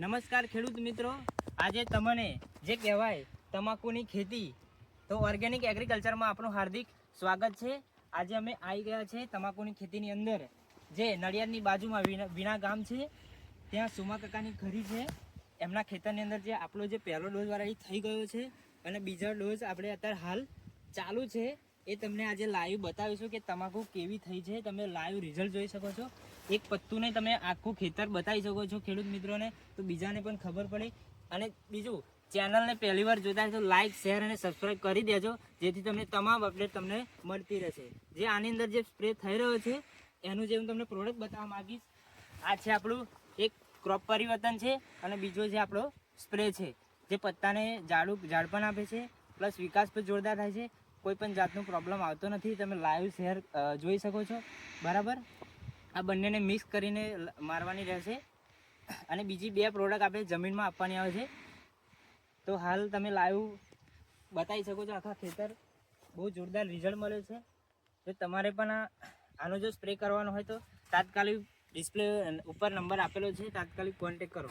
નમસ્કાર ખેડૂત મિત્રો. આજે તમને જે કહેવાય તમાકુની ખેતી, તો ઓર્ગેનિક એગ્રીકલ્ચરમાં આપણું હાર્દિક સ્વાગત છે. આજે અમે આવી ગયા છે તમાકુની ખેતીની અંદર, જે નડિયાદની બાજુમાં વિના ગામ છે. ત્યાં સુમા કાકાની ઘરી છે. એમના ખેતરની અંદર જે આપણો જે પહેલો ડોઝવાળા એ થઈ ગયો છે, અને બીજો ડોઝ આપણે અત્યારે હાલ ચાલુ છે. એ તમને આજે લાઈવ બતાવીશું કે તમાકુ કેવી થઈ છે. તમે લાઈવ રિઝલ્ટ જોઈ શકો છો. એક પત્તુને તમે આખું ખેતર બતાવી શકો છો ખેડૂત મિત્રોને. તો બીજાને પણ ખબર પડે. અને બીજું ચેનલને પહેલી વાર જોતા હોય તો લાઈક શેર અને સબસ્ક્રાઈબ કરી દેજો. જેથી તમને તમામ અપડેટ તમને મળતી રહેશે. જે આની અંદર જે સ્પ્રે થઈ રહ્યો છે, એનું જે હું તમને પ્રોડક્ટ બતાવવા માગીશ, આ છે આપણું એક ક્રોપ પરિવર્તન છે અને બીજો જે આપણો સ્પ્રે છે. જે પત્તાને ઝાડું ઝાડપણ આપે છે પ્લસ વિકાસ પણ જોરદાર થાય છે. કોઈ પણ જાતનો પ્રોબ્લેમ આવતો નથી. તમે લાઈવ શેર જોઈ શકો છો. બરાબર? આ બંનેને મિક્સ કરીને મારવાની રહેશે. અને બીજી બે પ્રોડક્ટ આપણે જમીનમાં આપવાની આવે છે. તો હાલ તમે લાઈવ બતાવી શકો છો આખા ખેતર. બહુ જોરદાર રિઝલ્ટ મળ્યું છે. તો તમારે પણ આનો જો સ્પ્રે કરવાનો હોય તો તાત્કાલિક ડિસ્પ્લે ઉપર નંબર આપેલો છે. તાત્કાલિક કોન્ટેક કરો.